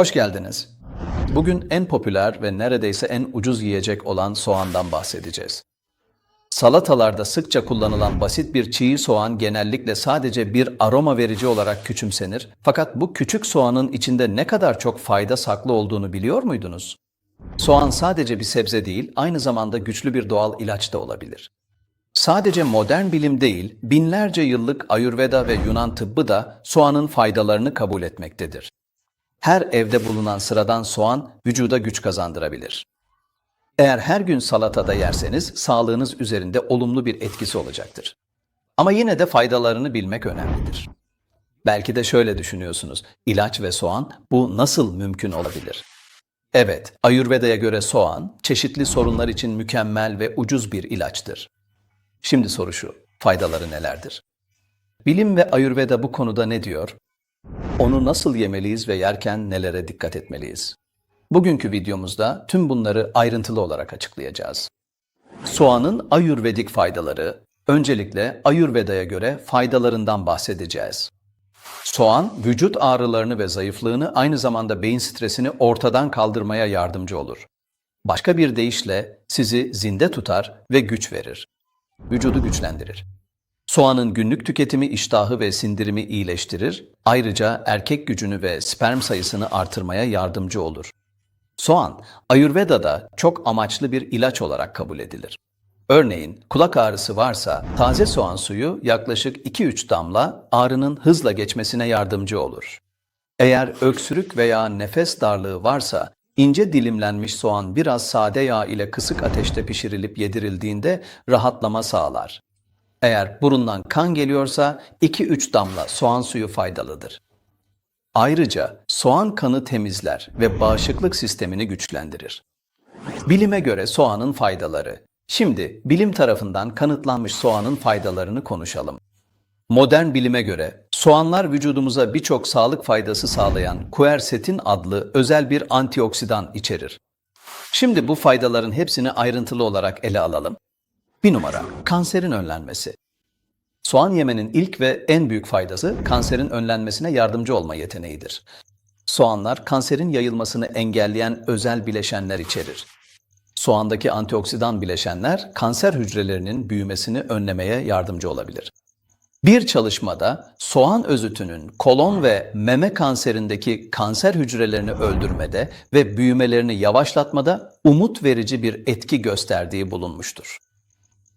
Hoş geldiniz. Bugün en popüler ve neredeyse en ucuz yiyecek olan soğandan bahsedeceğiz. Salatalarda sıkça kullanılan basit bir çiğ soğan genellikle sadece bir aroma verici olarak küçümsenir. Fakat bu küçük soğanın içinde ne kadar çok fayda saklı olduğunu biliyor muydunuz? Soğan sadece bir sebze değil, aynı zamanda güçlü bir doğal ilaç da olabilir. Sadece modern bilim değil, binlerce yıllık Ayurveda ve Yunan tıbbı da soğanın faydalarını kabul etmektedir. Her evde bulunan sıradan soğan vücuda güç kazandırabilir. Eğer her gün salatada yerseniz sağlığınız üzerinde olumlu bir etkisi olacaktır. Ama yine de faydalarını bilmek önemlidir. Belki de şöyle düşünüyorsunuz. İlaç ve soğan bu nasıl mümkün olabilir? Evet, Ayurveda'ya göre soğan çeşitli sorunlar için mükemmel ve ucuz bir ilaçtır. Şimdi soru şu, faydaları nelerdir? Bilim ve Ayurveda bu konuda ne diyor? Onu nasıl yemeliyiz ve yerken nelere dikkat etmeliyiz? Bugünkü videomuzda tüm bunları ayrıntılı olarak açıklayacağız. Soğanın ayurvedik faydaları, öncelikle Ayurveda'ya göre faydalarından bahsedeceğiz. Soğan, vücut ağrılarını ve zayıflığını aynı zamanda beyin stresini ortadan kaldırmaya yardımcı olur. Başka bir deyişle sizi zinde tutar ve güç verir. Vücudu güçlendirir. Soğanın günlük tüketimi iştahı ve sindirimi iyileştirir, ayrıca erkek gücünü ve sperm sayısını artırmaya yardımcı olur. Soğan, Ayurveda'da çok amaçlı bir ilaç olarak kabul edilir. Örneğin kulak ağrısı varsa taze soğan suyu yaklaşık 2-3 damla ağrının hızla geçmesine yardımcı olur. Eğer öksürük veya nefes darlığı varsa ince dilimlenmiş soğan biraz sade yağ ile kısık ateşte pişirilip yedirildiğinde rahatlama sağlar. Eğer burundan kan geliyorsa 2-3 damla soğan suyu faydalıdır. Ayrıca soğan kanı temizler ve bağışıklık sistemini güçlendirir. Bilime göre soğanın faydaları. Şimdi bilim tarafından kanıtlanmış soğanın faydalarını konuşalım. Modern bilime göre soğanlar vücudumuza birçok sağlık faydası sağlayan quercetin adlı özel bir antioksidan içerir. Şimdi bu faydaların hepsini ayrıntılı olarak ele alalım. Bir numara, kanserin önlenmesi. Soğan yemenin ilk ve en büyük faydası kanserin önlenmesine yardımcı olma yeteneğidir. Soğanlar kanserin yayılmasını engelleyen özel bileşenler içerir. Soğandaki antioksidan bileşenler kanser hücrelerinin büyümesini önlemeye yardımcı olabilir. Bir çalışmada soğan özütünün kolon ve meme kanserindeki kanser hücrelerini öldürmede ve büyümelerini yavaşlatmada umut verici bir etki gösterdiği bulunmuştur.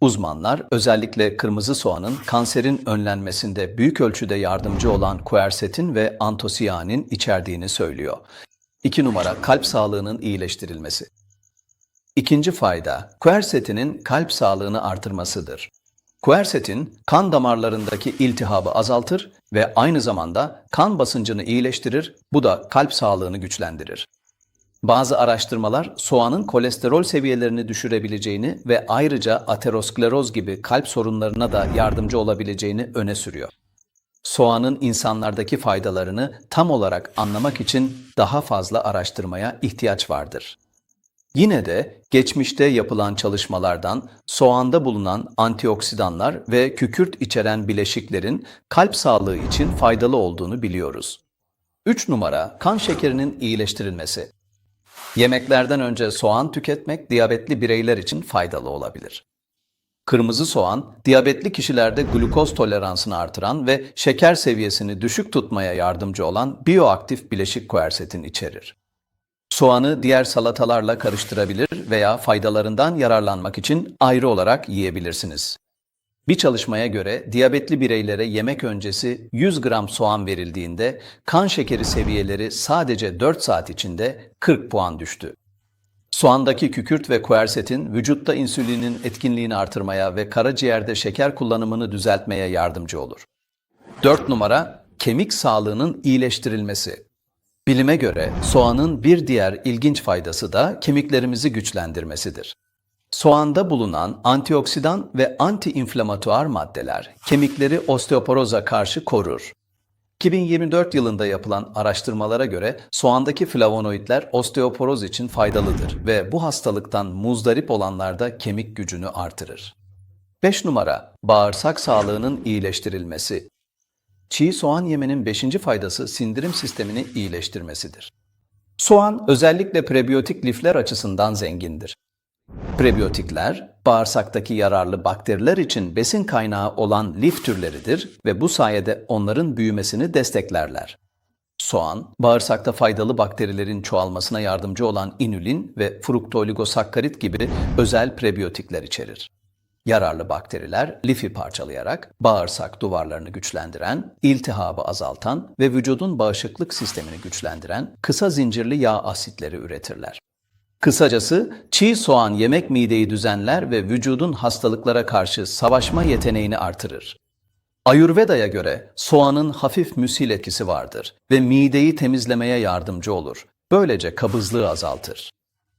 Uzmanlar özellikle kırmızı soğanın kanserin önlenmesinde büyük ölçüde yardımcı olan quercetin ve antosianin içerdiğini söylüyor. 2 numara kalp sağlığının iyileştirilmesi. İkinci fayda, quercetinin kalp sağlığını artırmasıdır. Quercetin kan damarlarındaki iltihabı azaltır ve aynı zamanda kan basıncını iyileştirir, bu da kalp sağlığını güçlendirir. Bazı araştırmalar soğanın kolesterol seviyelerini düşürebileceğini ve ayrıca ateroskleroz gibi kalp sorunlarına da yardımcı olabileceğini öne sürüyor. Soğanın insanlardaki faydalarını tam olarak anlamak için daha fazla araştırmaya ihtiyaç vardır. Yine de geçmişte yapılan çalışmalardan soğanda bulunan antioksidanlar ve kükürt içeren bileşiklerin kalp sağlığı için faydalı olduğunu biliyoruz. 3 numara kan şekerinin iyileştirilmesi. Yemeklerden önce soğan tüketmek diyabetli bireyler için faydalı olabilir. Kırmızı soğan, diyabetli kişilerde glukoz toleransını artıran ve şeker seviyesini düşük tutmaya yardımcı olan bioaktif bileşik quercetin içerir. Soğanı diğer salatalarla karıştırabilir veya faydalarından yararlanmak için ayrı olarak yiyebilirsiniz. Bir çalışmaya göre diyabetli bireylere yemek öncesi 100 gram soğan verildiğinde kan şekeri seviyeleri sadece 4 saat içinde 40 puan düştü. Soğandaki kükürt ve quercetin vücutta insülinin etkinliğini artırmaya ve karaciğerde şeker kullanımını düzeltmeye yardımcı olur. 4 numara kemik sağlığının iyileştirilmesi. Bilime göre soğanın bir diğer ilginç faydası da kemiklerimizi güçlendirmesidir. Soğanda bulunan antioksidan ve antiinflamatuar maddeler kemikleri osteoporoza karşı korur. 2024 yılında yapılan araştırmalara göre soğandaki flavonoidler osteoporoz için faydalıdır ve bu hastalıktan muzdarip olanlarda kemik gücünü artırır. 5 numara bağırsak sağlığının iyileştirilmesi. Çiğ soğan yemenin 5. faydası sindirim sistemini iyileştirmesidir. Soğan özellikle prebiyotik lifler açısından zengindir. Prebiyotikler, bağırsaktaki yararlı bakteriler için besin kaynağı olan lif türleridir ve bu sayede onların büyümesini desteklerler. Soğan, bağırsakta faydalı bakterilerin çoğalmasına yardımcı olan inülin ve fruktoligosakkarit gibi özel prebiyotikler içerir. Yararlı bakteriler lifi parçalayarak bağırsak duvarlarını güçlendiren, iltihabı azaltan ve vücudun bağışıklık sistemini güçlendiren kısa zincirli yağ asitleri üretirler. Kısacası çiğ soğan yemek mideyi düzenler ve vücudun hastalıklara karşı savaşma yeteneğini artırır. Ayurveda'ya göre soğanın hafif müsil etkisi vardır ve mideyi temizlemeye yardımcı olur. Böylece kabızlığı azaltır.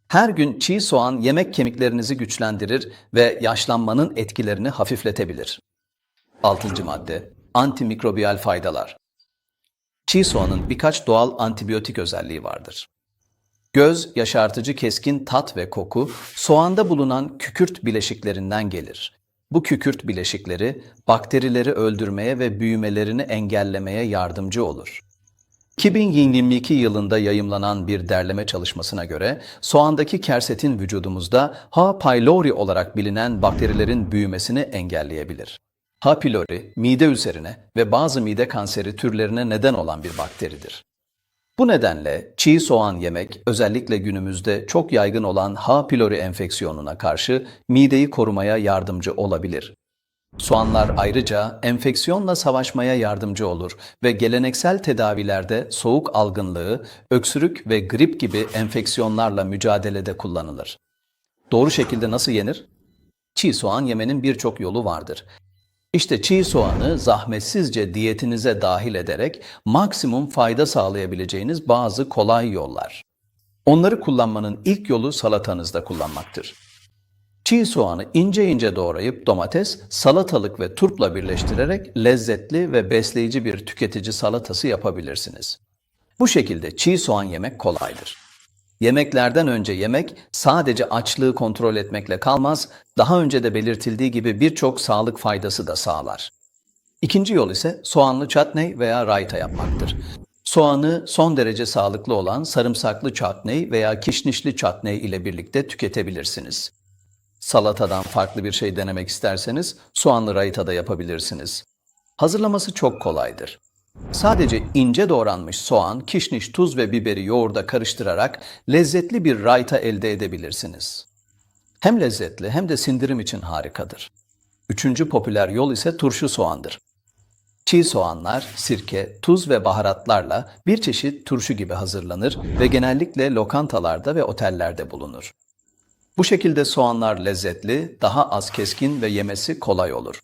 Her gün çiğ soğan yemek kemiklerinizi güçlendirir ve yaşlanmanın etkilerini hafifletebilir. 6. madde Antimikrobiyal faydalar Çiğ soğanın birkaç doğal antibiyotik özelliği vardır. Göz yaşartıcı keskin tat ve koku soğanda bulunan kükürt bileşiklerinden gelir. Bu kükürt bileşikleri bakterileri öldürmeye ve büyümelerini engellemeye yardımcı olur. 2022 yılında yayımlanan bir derleme çalışmasına göre soğandaki kersetin vücudumuzda H. pylori olarak bilinen bakterilerin büyümesini engelleyebilir. H. pylori, mide üzerine ve bazı mide kanseri türlerine neden olan bir bakteridir. Bu nedenle çiğ soğan yemek özellikle günümüzde çok yaygın olan H. pylori enfeksiyonuna karşı mideyi korumaya yardımcı olabilir. Soğanlar ayrıca enfeksiyonla savaşmaya yardımcı olur ve geleneksel tedavilerde soğuk algınlığı, öksürük ve grip gibi enfeksiyonlarla mücadelede kullanılır. Doğru şekilde nasıl yenir? Çiğ soğan yemenin birçok yolu vardır. İşte çiğ soğanı zahmetsizce diyetinize dahil ederek maksimum fayda sağlayabileceğiniz bazı kolay yollar. Onları kullanmanın ilk yolu salatanızda kullanmaktır. Çiğ soğanı ince ince doğrayıp domates, salatalık ve turpla birleştirerek lezzetli ve besleyici bir tüketici salatası yapabilirsiniz. Bu şekilde çiğ soğan yemek kolaydır. Yemeklerden önce yemek sadece açlığı kontrol etmekle kalmaz, daha önce de belirtildiği gibi birçok sağlık faydası da sağlar. İkinci yol ise soğanlı çatney veya rayta yapmaktır. Soğanı son derece sağlıklı olan sarımsaklı çatney veya kişnişli çatney ile birlikte tüketebilirsiniz. Salatadan farklı bir şey denemek isterseniz soğanlı rayta da yapabilirsiniz. Hazırlaması çok kolaydır. Sadece ince doğranmış soğan, kişniş, tuz ve biberi yoğurda karıştırarak lezzetli bir rayta elde edebilirsiniz. Hem lezzetli hem de sindirim için harikadır. Üçüncü popüler yol ise turşu soğandır. Çiğ soğanlar, sirke, tuz ve baharatlarla bir çeşit turşu gibi hazırlanır ve genellikle lokantalarda ve otellerde bulunur. Bu şekilde soğanlar lezzetli, daha az keskin ve yemesi kolay olur.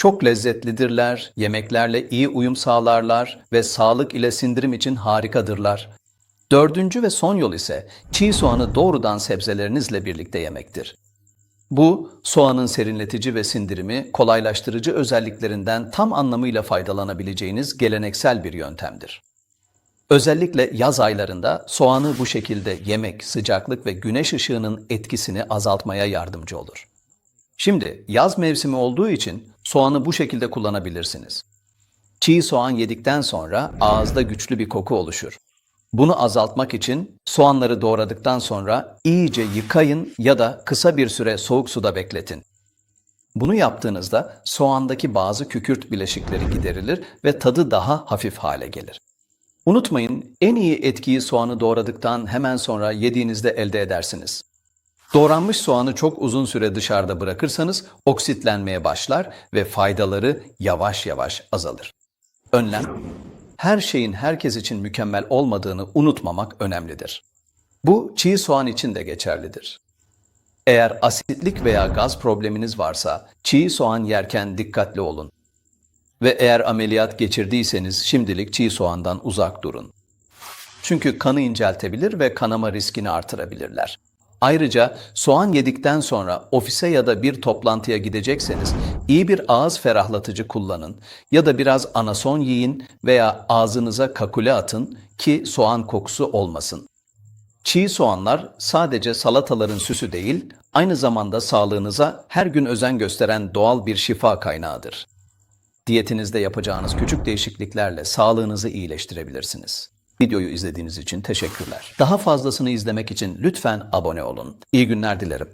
Çok lezzetlidirler, yemeklerle iyi uyum sağlarlar ve sağlık ile sindirim için harikadırlar. Dördüncü ve son yol ise çiğ soğanı doğrudan sebzelerinizle birlikte yemektir. Bu, soğanın serinletici ve sindirimi kolaylaştırıcı özelliklerinden tam anlamıyla faydalanabileceğiniz geleneksel bir yöntemdir. Özellikle yaz aylarında soğanı bu şekilde yemek, sıcaklık ve güneş ışığının etkisini azaltmaya yardımcı olur. Şimdi yaz mevsimi olduğu için soğanı bu şekilde kullanabilirsiniz. Çiğ soğan yedikten sonra ağızda güçlü bir koku oluşur. Bunu azaltmak için soğanları doğradıktan sonra iyice yıkayın ya da kısa bir süre soğuk suda bekletin. Bunu yaptığınızda soğandaki bazı kükürt bileşikleri giderilir ve tadı daha hafif hale gelir. Unutmayın, en iyi etkiyi soğanı doğradıktan hemen sonra yediğinizde elde edersiniz. Doğranmış soğanı çok uzun süre dışarıda bırakırsanız oksitlenmeye başlar ve faydaları yavaş yavaş azalır. Önlem, her şeyin herkes için mükemmel olmadığını unutmamak önemlidir. Bu çiğ soğan için de geçerlidir. Eğer asitlik veya gaz probleminiz varsa çiğ soğan yerken dikkatli olun. Ve eğer ameliyat geçirdiyseniz şimdilik çiğ soğandan uzak durun. Çünkü kanı inceltebilir ve kanama riskini artırabilirler. Ayrıca soğan yedikten sonra ofise ya da bir toplantıya gidecekseniz iyi bir ağız ferahlatıcı kullanın ya da biraz anason yiyin veya ağzınıza kakule atın ki soğan kokusu olmasın. Çiğ soğanlar sadece salataların süsü değil, aynı zamanda sağlığınıza her gün özen gösteren doğal bir şifa kaynağıdır. Diyetinizde yapacağınız küçük değişikliklerle sağlığınızı iyileştirebilirsiniz. Videoyu izlediğiniz için teşekkürler. Daha fazlasını izlemek için lütfen abone olun. İyi günler dilerim.